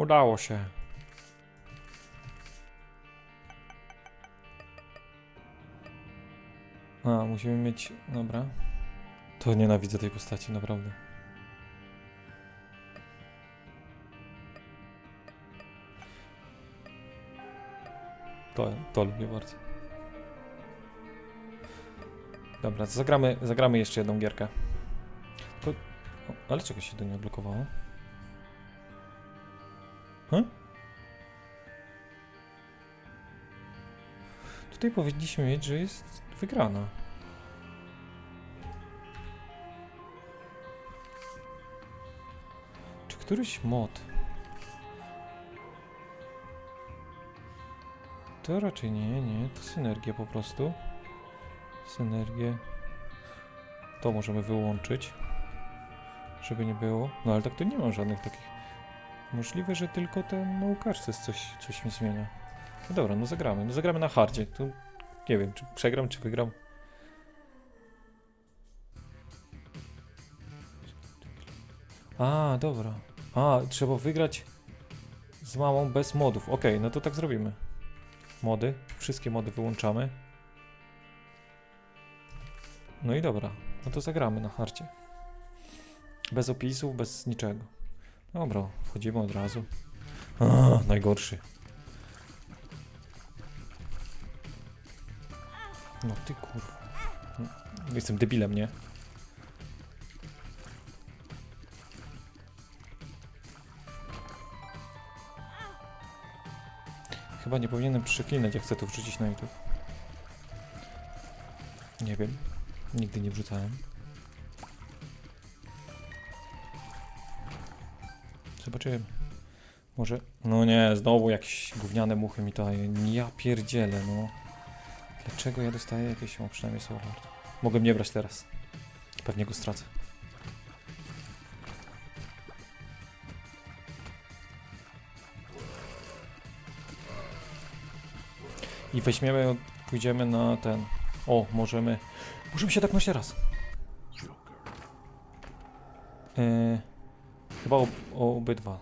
Udało się. A, musimy mieć... Dobra. To nienawidzę tej postaci, naprawdę. To, to lubię bardzo. Dobra, zagramy, zagramy jeszcze jedną gierkę. To, o, ale czego się to nie odblokowało? Hm? Tutaj powinniśmy mieć, że jest wygrana. Czy któryś mod? To raczej nie, nie, to synergia po prostu. Synergię. To możemy wyłączyć. Żeby nie było. No ale tak to nie mam żadnych takich. Możliwe, że tylko ten naukaczce coś, coś mi zmienia. No dobra, no zagramy. No zagramy na hardzie. Tu nie wiem, czy przegram, czy wygram. A, dobra. A, trzeba wygrać z mamą bez modów. Okej, no to tak zrobimy. Mody. Wszystkie mody wyłączamy. No i dobra. No to zagramy na harcie. Bez opisów, bez niczego. Dobra, wchodzimy od razu. A, najgorszy. No ty kurwa. Jestem debilem, nie? Chyba nie powinienem przeklinać, jak chcę to wrzucić na YouTube. Nie wiem. Nigdy nie wrzucałem. Zobaczymy. Może... No nie, znowu jakieś gówniane muchy mi daje. Ja pierdzielę, no. Dlaczego ja dostaję jakieś... O, przynajmniej Soul Heart. Mogę nie brać teraz. Pewnie go stracę. I weźmiemy, pójdziemy na ten... O, możemy... Możemy się tak teraz. Yy, chyba ob, obydwa.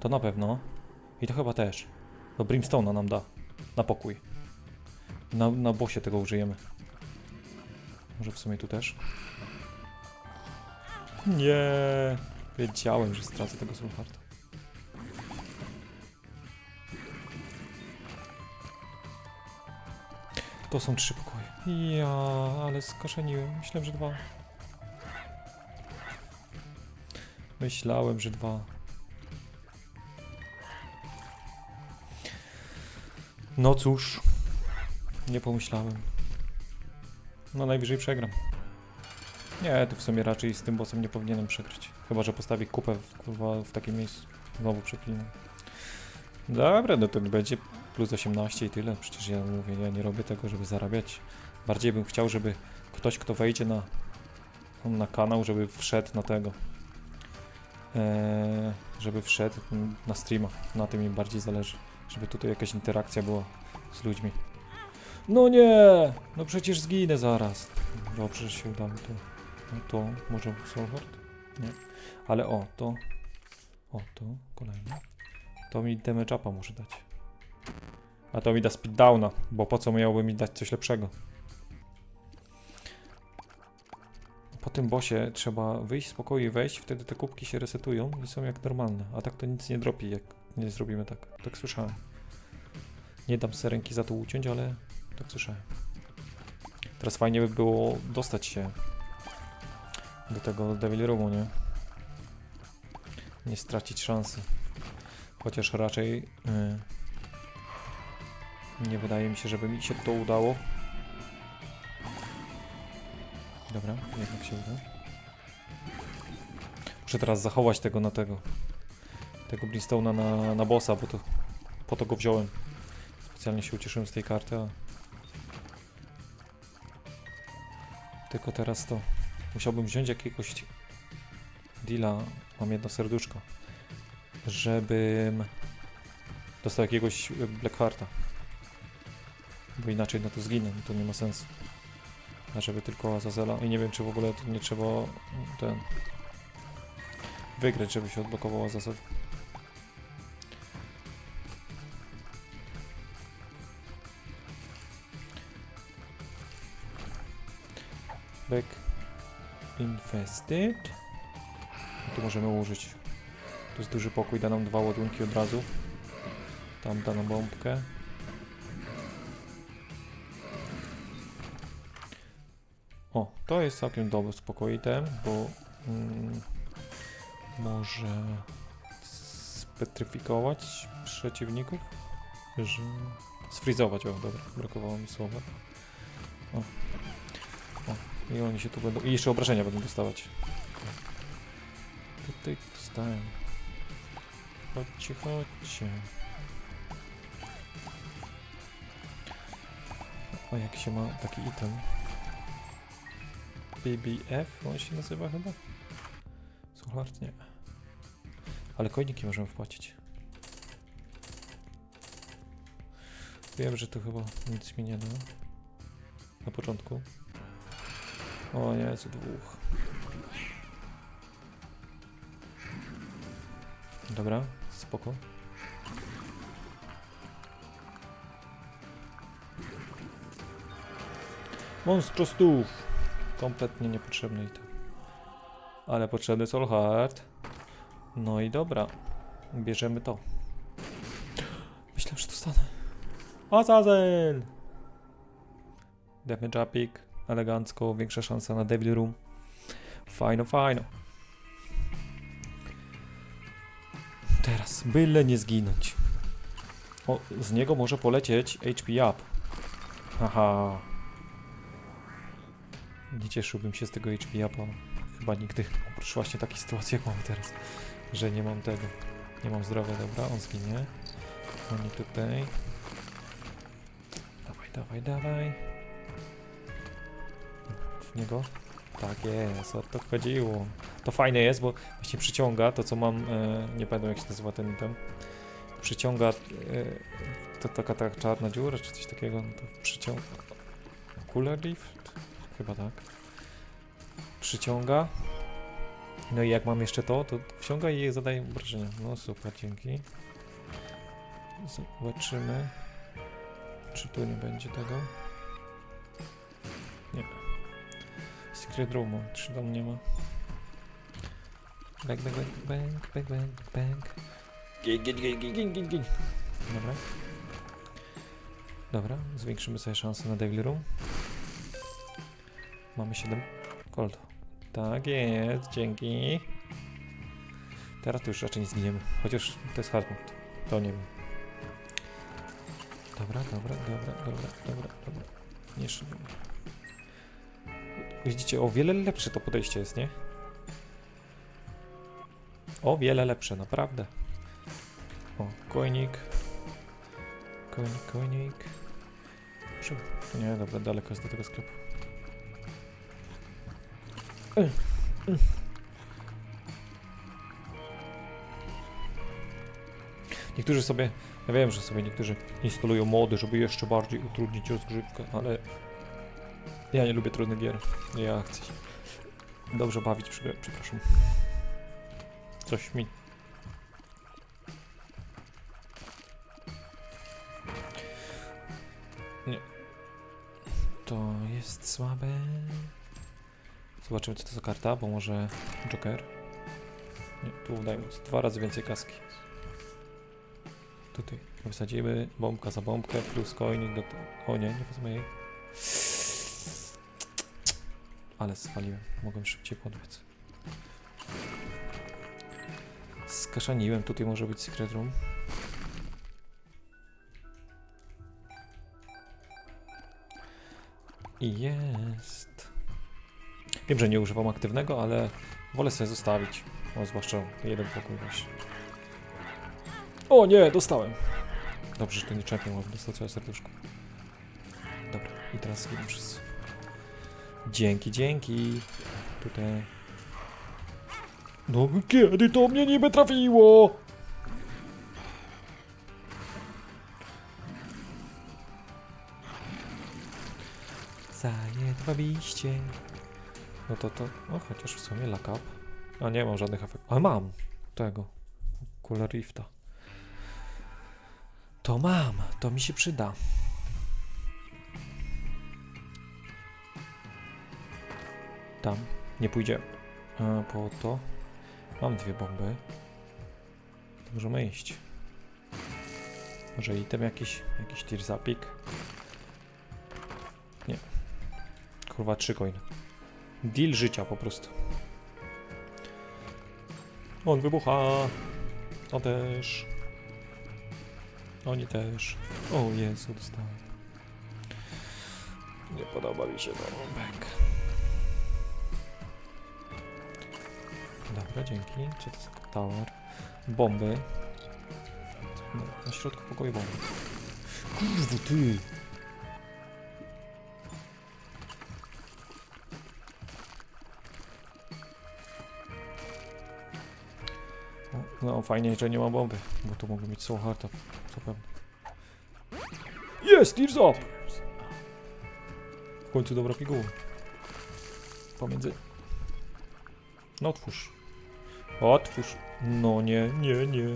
To na pewno. I to chyba też. To Brimstone'a nam da. Na pokój. Na, na bosie tego użyjemy. Może w sumie tu też. Nie. Wiedziałem, że stracę tego Soulhearta. To są trzy pokoje. Ja, ale skaszeniłem. Myślałem, że dwa. Myślałem, że dwa. No cóż. Nie pomyślałem. No najwyżej przegram. Nie, tu w sumie raczej z tym bossem nie powinienem przegrać. Chyba, że postawi kupę w, kurwa, w takim miejscu. Znowu przeklinam. Dobra, no to będzie plus 18 i tyle. Przecież ja mówię, ja nie robię tego, żeby zarabiać. Bardziej bym chciał, żeby ktoś, kto wejdzie na, na kanał, żeby wszedł na tego. Eee, żeby wszedł na streama. Na tym mi bardziej zależy. Żeby tutaj jakaś interakcja była z ludźmi. No nie! No przecież zginę zaraz. Dobrze, że się udało to. No to może Soulheart? Nie. Ale o, to... O, to kolejne. To mi damage upa muszę dać. A to mi da speed downa, bo po co miałby mi dać coś lepszego? Po tym bosie trzeba wyjść z pokoju i wejść, wtedy te kubki się resetują i są jak normalne. A tak to nic nie dropi, jak nie zrobimy tak. Tak słyszałem. Nie dam se ręki za to uciąć, ale tak słyszałem. Teraz fajnie by było dostać się do tego Devil Roomu, nie? Nie stracić szansy. Chociaż raczej yy, nie wydaje mi się, żeby mi się to udało. Dobra, jednak się uda. Muszę teraz zachować tego na tego. Tego Brimstone'a na, na bossa, bo to po to go wziąłem. Specjalnie się ucieszyłem z tej karty. Tylko teraz to... Musiałbym wziąć jakiegoś deala. Mam jedno serduszko. Żebym dostał jakiegoś Blackhearta. Bo inaczej no to zginę, to nie ma sensu żeby tylko Azazela i nie wiem czy w ogóle nie trzeba ten wygrać, żeby się odblokował Azazel. Back invested. I tu możemy użyć. To jest duży pokój, da nam dwa ładunki od razu. Tam da nam bombkę. O, to jest całkiem dobry spokoitem, bo mm, może spetryfikować przeciwników, że sfrizować, o dobra, brakowało mi słowa. O. o, i oni się tu będą, i jeszcze obrażenia będą dostawać. Tutaj dostałem. Chodźcie, chodźcie. O, jak się ma taki item. BBF, on się nazywa chyba? Soulhard? Nie. Ale coiniki możemy wpłacić. Wiem, że to chyba nic mi nie da. Na początku. O nie, co dwóch. Dobra, spoko. Monstrostów! Kompletnie niepotrzebny item. Ale potrzebny Soul Heart. No i dobra. Bierzemy to. Myślałem, że dostanę. Azazel! Damage upik. Elegancko. Większa szansa na Devil Room. Fajno, fajno. Teraz, byle nie zginąć. O, z niego może polecieć HP up. Haha. Nie cieszyłbym się z tego HP upa. Chyba nigdy. Oprócz właśnie takiej sytuacji, jak mam teraz. Że nie mam tego. Nie mam zdrowia, dobra, on zginie. Oni tutaj. Dawaj, dawaj, dawaj. W niego? Tak jest, o to chodziło. To fajne jest, bo właśnie przyciąga to, co mam, e, nie pamiętam jak się nazywa ten item. Przyciąga, e, to taka, taka czarna dziura, czy coś takiego, no to przyciąga. Cooler Rift? Chyba tak. Przyciąga. No i jak mam jeszcze to, to wciąga i zadaje obrażenia. No super, dzięki. Zobaczymy. Czy tu nie będzie tego? Nie. Secret Room, czy tam nie ma? Bang, bang, bang, bang, bang, bang, bang. Gin, gin, gin, gin, gin, gin, gin. Dobra. Dobra, zwiększymy sobie szanse na Devil Room. Mamy 7 gold. Tak jest, dzięki. Teraz to już raczej nie zginiemy. Chociaż to jest hard mode. To nie wiem. Dobra, dobra, dobra, dobra, dobra, dobra. Nie szybko. Widzicie, o wiele lepsze to podejście jest, nie? O wiele lepsze, naprawdę. O, koinik. Koinik, koinik. Muszę... Nie, dobra, daleko jest do tego sklepu. Niektórzy sobie, ja wiem, że sobie niektórzy instalują mody, żeby jeszcze bardziej utrudnić rozgrzewkę, ale ja nie lubię trudnych gier. Ja chcę się dobrze bawić, prze- przepraszam. Coś mi... Nie. To jest słabe. Zobaczymy, co to za karta, bo może Joker. Nie, tu dajmy dwa razy więcej kaski. Tutaj wysadzimy bombka za bombkę plus coinik do. O nie, nie wezmę jej. Ale spaliłem, mogłem szybciej podbiec. Skaszaniłem, tutaj może być secret room. Jest. Wiem, że nie używam aktywnego, ale wolę sobie zostawić. O, zwłaszcza jeden pokój właśnie. O nie, dostałem. Dobrze, że to nie champion, bo dostał całe serduszko. Dobra, i teraz zginą wszyscy. Dzięki, dzięki. Tutaj. No kiedy to mnie niby trafiło? Zajedwabiście. No to to, no chociaż w sumie lock up. A nie mam żadnych efektów. Ale mam tego. Cooler Rifta. To mam, to mi się przyda. Tam. Nie pójdzie e, po to. Mam dwie bomby. To możemy iść. Może item jakiś, jakiś tirzapik? Nie. Kurwa, trzy coin. Deal życia po prostu. On wybucha. On też. Oni też. O Jezu, dostałem. Nie podoba mi się to. Bang. Dobra, dzięki. Co to za tower? Bomby. No, na środku pokoju bomby. Kurwa, ty! No, fajnie, że nie ma bomby, bo tu mogę mieć soul co pewnie. Jest, Tears Up! W końcu dobra piguła. Pomiędzy... No otwórz. Otwórz. No nie, nie, nie.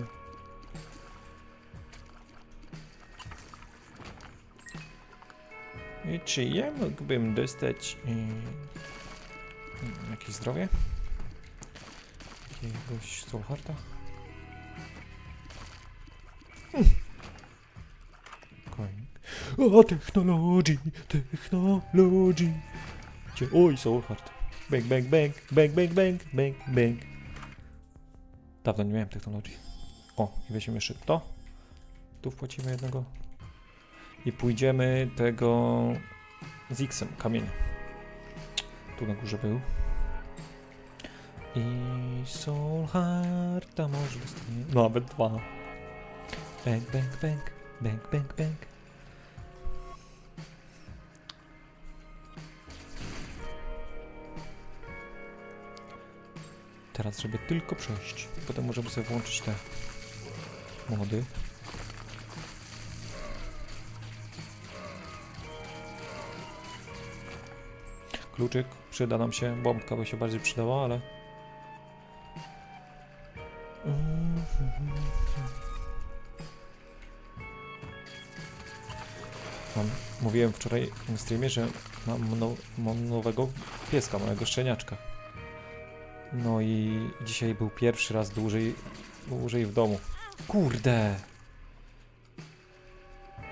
I czy ja mógłbym dostać yy, jakieś zdrowie? Jakiegoś soul hearta? Konik. O, technology, technology. Gdzie? Oj, soul heart. Bang, bang, bang, bang, bang, bang, bang, bang. Dawno nie miałem technologii. O, i weźmiemy jeszcze to. Tu wpłacimy jednego. I pójdziemy tego z X-em, kamienia. Tu na górze był. I Soul Hearta może dostanie. Nawet dwa. Bang, bang, bang, bang, bang, bang. Teraz, żeby tylko przejść. Potem możemy sobie włączyć te mody. Kluczyk przyda nam się, bombka by się bardziej przydała, ale... mówiłem wczoraj na streamie, że mam, no, mam nowego pieska, mojego szczeniaczka. No i dzisiaj był pierwszy raz dłużej, dłużej w domu. Kurde!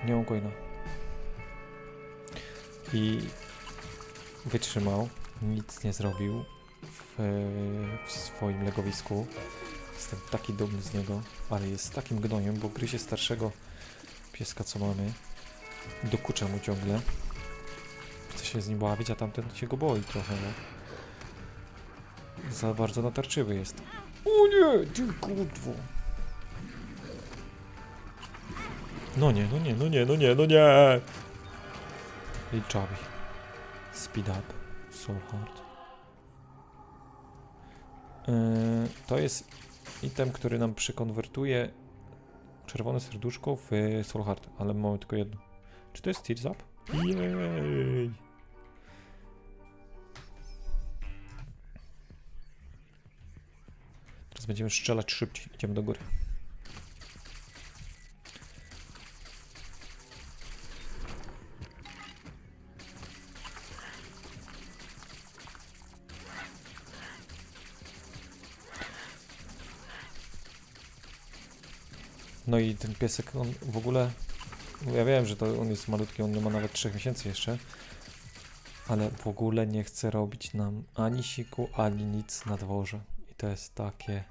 Nie coina. I wytrzymał, nic nie zrobił w, w swoim legowisku. Jestem taki dumny z niego, ale jest takim gnojem, bo gryzie starszego pieska, co mamy. Dokucza mu ciągle. Chce się z nim bawić, a tamten się go boi trochę, no. Za bardzo natarczywy jest. O nie, ty kurwo. No nie, no nie, no nie, no nie, no nie. I Chubby. Speed up. Soul Heart. Yy, to jest item, który nam przekonwertuje czerwone serduszko w Soul Heart, ale mamy tylko jedno. Czy to jest Tears Up? Jej! Teraz będziemy strzelać szybciej. Idziemy do góry. No i ten piesek, on w ogóle... Ja wiem, że to on jest malutki, on nie ma nawet 3 miesięcy jeszcze. Ale w ogóle nie chce robić nam ani siku, ani nic na dworze. I to jest takie...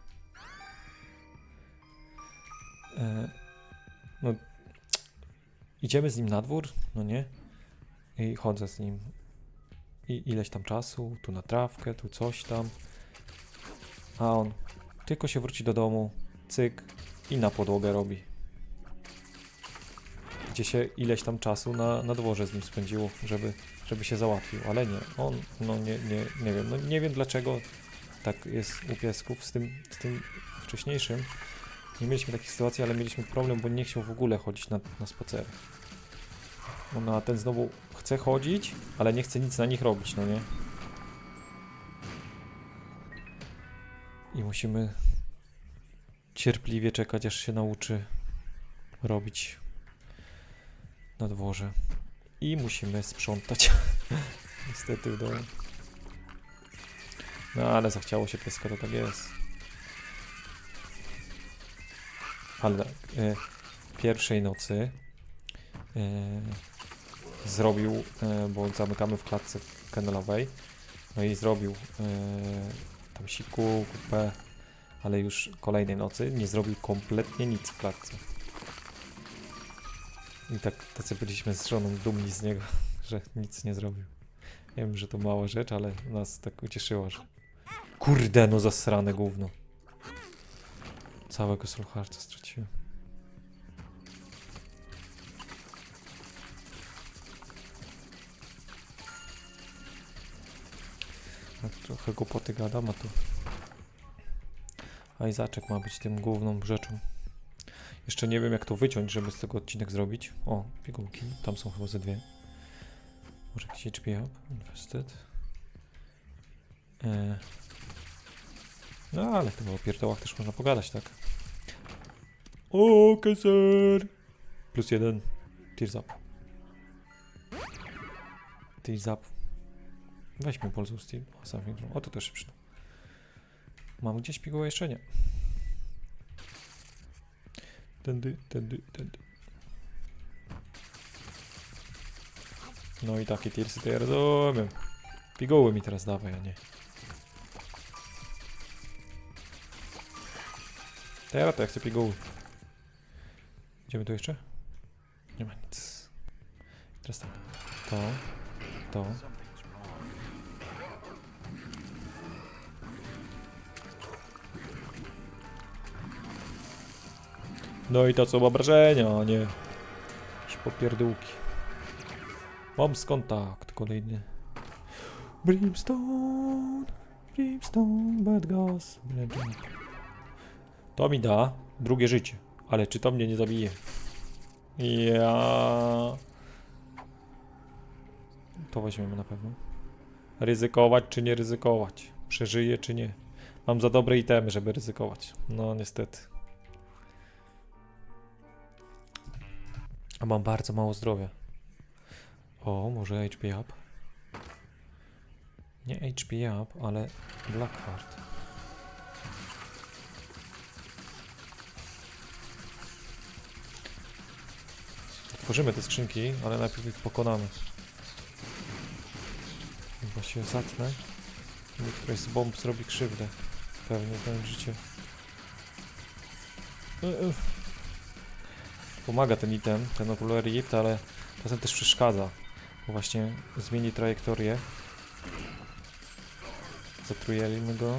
E, no, idziemy z nim na dwór, no nie? I chodzę z nim. I ileś tam czasu, tu na trawkę, tu coś tam. A on tylko się wróci do domu, cyk i na podłogę robi. Gdzie się ileś tam czasu na, na dworze z nim spędziło, żeby, żeby się załatwił, ale nie, on, no nie, nie, nie wiem, no nie wiem dlaczego tak jest u piesków z tym, z tym wcześniejszym. Nie mieliśmy takiej sytuacji, ale mieliśmy problem, bo nie chciał w ogóle chodzić na, na spacery. No a ten znowu chce chodzić, ale nie chce nic na nich robić, no nie? I musimy cierpliwie czekać, aż się nauczy robić na dworze. I musimy sprzątać. Niestety w domu. No ale zachciało się pieska, to tak jest. Ale e, pierwszej nocy e, zrobił, e, bo zamykamy w klatce kennelowej, no i zrobił e, tam siku, kupę, ale już kolejnej nocy nie zrobił kompletnie nic w klatce. I tak tacy byliśmy z żoną dumni z niego, że nic nie zrobił. Wiem, że to mała rzecz, ale nas tak ucieszyło, że... Kurde, no zasrane gówno. Całego Soulhearta straciłem. Tak trochę głupoty gadam, a tu... A Izaczek ma być tym główną rzeczą. Jeszcze nie wiem jak to wyciąć, żeby z tego odcinek zrobić. O, pigułki. Tam są chyba ze dwie. Może jakiś HP up? Invested. E... No ale to o pierdołach też można pogadać, tak? O, keser! Plus jeden. Tears up. Tears up. Weźmy Polzu Steel. O, to też się przyda. Mam gdzieś pigułę jeszcze nie. Tędy, tędy, tędy. No i takie tirsy to ja rozumiem. Piguły mi teraz dawaj, a nie. Teraz to ja chcę piguły. Idziemy tu jeszcze? Nie ma nic. Teraz tak. To. To. No i to są obrażenia, a nie jakieś popierdółki. Mam skontakt kolejny. Brimstone, Brimstone, Bad Gas. To mi da drugie życie, ale czy to mnie nie zabije? Ja. To weźmiemy na pewno. Ryzykować czy nie ryzykować? Przeżyję czy nie? Mam za dobre itemy, żeby ryzykować. No niestety. A mam bardzo mało zdrowia. O, może HP up? Nie HP up, ale Blackheart. Otworzymy te skrzynki, ale najpierw ich pokonamy. Chyba się zatnę. Bo któraś z bomb zrobi krzywdę. Pewnie znając życie. E. Pomaga ten item, ten Ocular Rift, ale czasem też przeszkadza. Bo właśnie zmieni trajektorię. Zatrujemy go.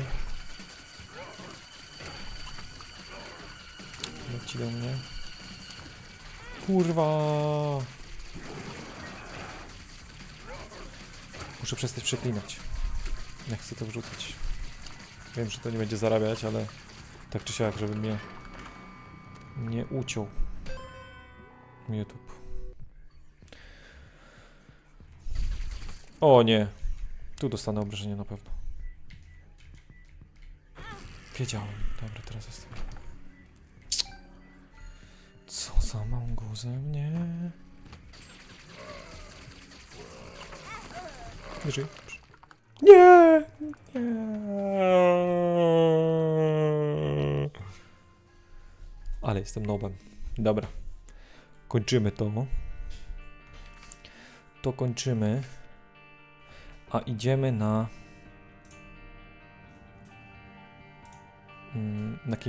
Leci do mnie. Kurwa! Muszę przestać przeklinać. Nie chcę to wrzucać. Wiem, że to nie będzie zarabiać, ale tak czy siak, żeby mnie nie uciął YouTube. O nie. Tu dostanę obrażenia na pewno. Wiedziałem. Dobra, teraz jestem. Co za małguzę mnie? Nie żyj. Nie! Nie! Ale jestem nobem. Dobra. Kończymy to. To kończymy. A idziemy na. mm, Na